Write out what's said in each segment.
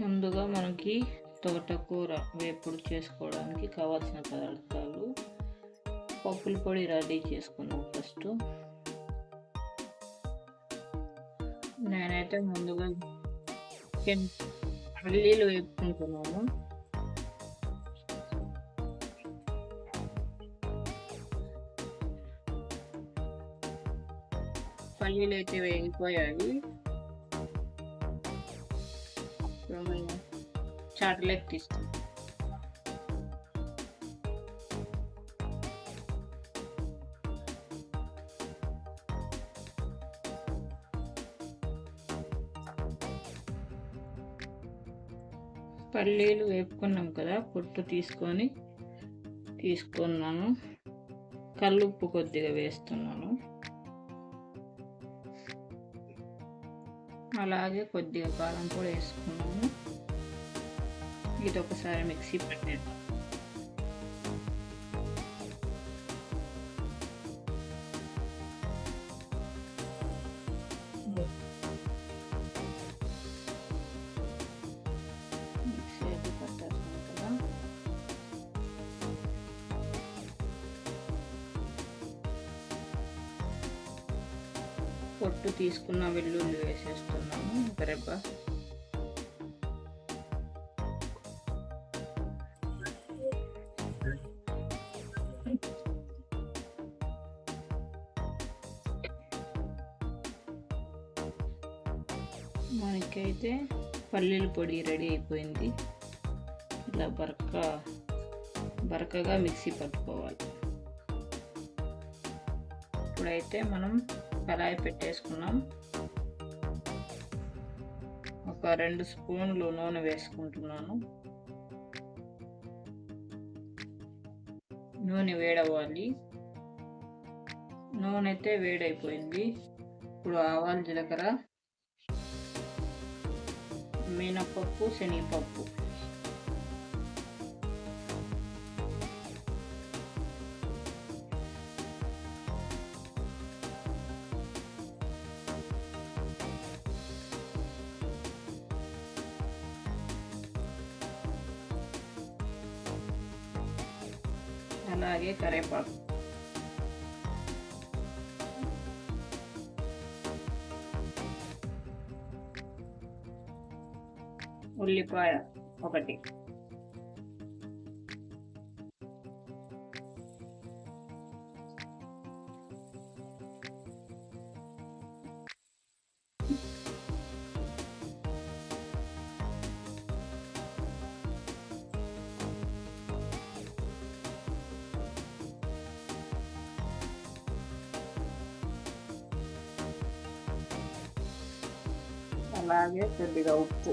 ముందుగా మనకి తోటకూర వేపుడు చేసుకోవడానికి కావాల్సిన పదార్థాలు పప్పుల పొడి రెడీ చేసుకున్నాం ఫస్ట్. నేనైతే ముందుగా చికెన్ పల్లీలు వేపుకుంటున్నాను. పల్లీలు అయితే వేగిపోయాయి. చాటలేక తీస్తాం పల్లీలు వేపుకున్నాం కదా పొట్టు తీసుకొని తీసుకున్నాను. కల్లుప్పు కొద్దిగా వేస్తున్నాను. అలాగే కొద్దిగా కారం కూడా వేసుకున్నాము ఇది ఒకసారి మిక్సీ పెట్టేద్దాం. పొట్టు తీసుకున్న వెల్లుల్లి వేసేస్తున్నాము. ఒక రెబ్బ మనకైతే పల్లీల పొడి రెడీ అయిపోయింది. ఇలా బరక బరకగా మిక్సీ పట్టుకోవాలి. ఇప్పుడైతే మనం కళాయి పెట్టేసుకున్నాం. ఒక రెండు స్పూన్లు నూనె వేసుకుంటున్నాను. నూనె వేడవ్వాలి. నూనె అయితే వేడైపోయింది. ఇప్పుడు ఆవాలు జీలకర్ర మినపప్పు శనగపప్పు. అలాగే కరేపాకు. ఉల్లిపాయ ఒకటి. అలాగే కొద్దిగా ఉప్పు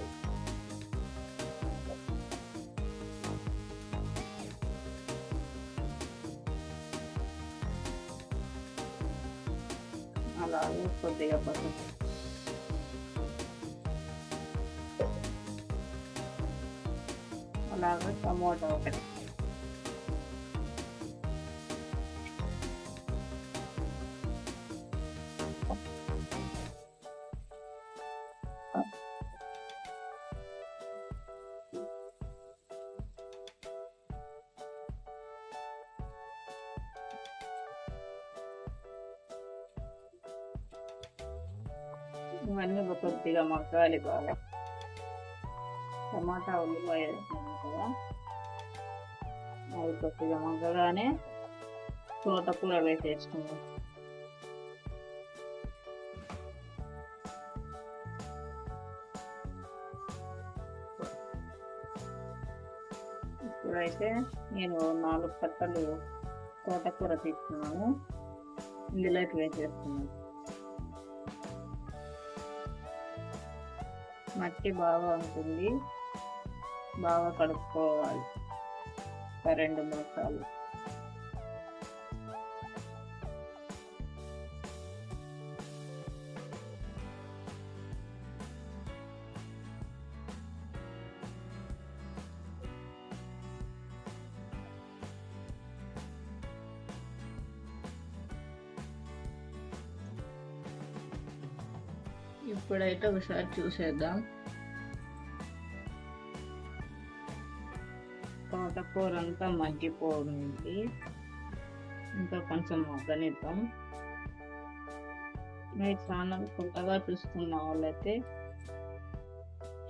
అలాగే కొద్దిగా పసుపు అలాగే టమోటా ఒకటి ఇవన్నీ ఒక కొద్దిగా మగ్గాలి బాగా. టమాటా ఉల్లిపాయ కదా. అవి కొద్దిగా మగ్గగానే తోటకూర వేసేసుకుందాం. ఇప్పుడైతే నేను నాలుగు కట్టలు తోటకూర తీసుకున్నాను. ఇందులోకి వేసేస్తున్నాను. మట్టి బాగా ఉంటుంది. బాగా కడుక్కోవాలి. ఒక రెండు మోసాలు ఇప్పుడైతే ఒకసారి చూసేద్దాం. తోటకూర అంతా మగ్గిపోయింది. ఇంకా కొంచెం మగ్గనిద్దాం. మీ ఛానల్ కొత్తగా చూస్తున్న వాళ్ళైతే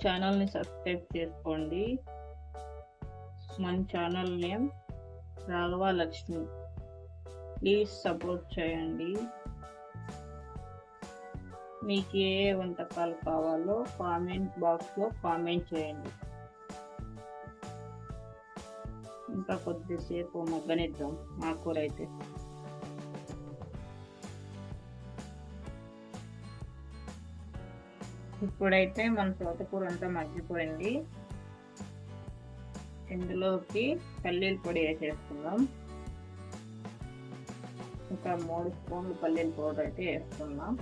ఛానల్ని సబ్స్క్రైబ్ చేసుకోండి. మన channel name Raghava Lakshmi. Please support చేయండి. మీకు ఏ వంటకాలు కావాలో కామెంట్ బాక్స్లో కామెంట్ చేయండి. ఇంకా కొద్దిసేపు మగ్గనిద్దాం ఆకుకూర అయితే ఇప్పుడైతే మన తోటకూర అంతా మగ్గిపోయింది. ఇందులోకి పల్లీల పొడి వేసేసుకుందాం. ఇంకా మూడు స్పూన్లు పల్లీల పౌడర్ అయితే వేసుకుందాం.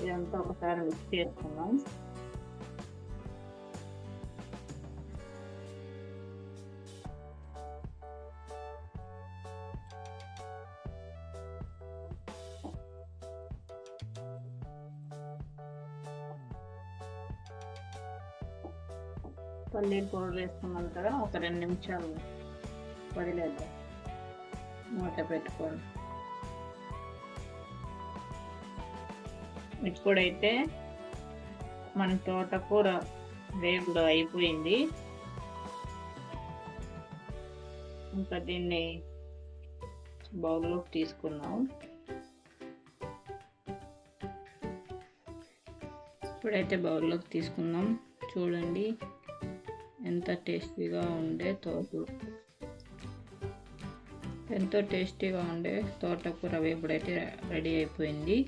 ఇదంతా ఒకసారి మిక్స్ చేసుకుందాం పల్లీలు పౌడర్ వేసుకున్నాం కదా ఒక రెండు నిమిషాలు వదిలేద్దాం మూట పెట్టుకోండి ఇప్పుడైతే మన తోటకూర వేపుడు అయిపోయింది. ఇంకా దీన్ని బౌల్లోకి తీసుకున్నాం ఇప్పుడైతే బౌల్లోకి తీసుకుందాం. చూడండి ఎంత టేస్టీగా ఉండే తోట ఎంతో టేస్టీగా ఉండే తోటకూర వేపుడైతే రెడీ అయిపోయింది.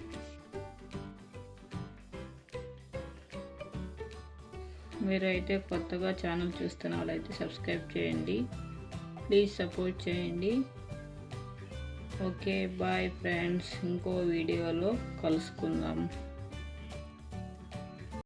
మీరైతే కొత్తగా ఛానల్ చూస్తున్న వాళ్ళైతే సబ్స్క్రైబ్ చేయండి. ప్లీజ్ సపోర్ట్ చేయండి. Okay bye friends. ఇంకో వీడియోలో కలుసుకుందాం.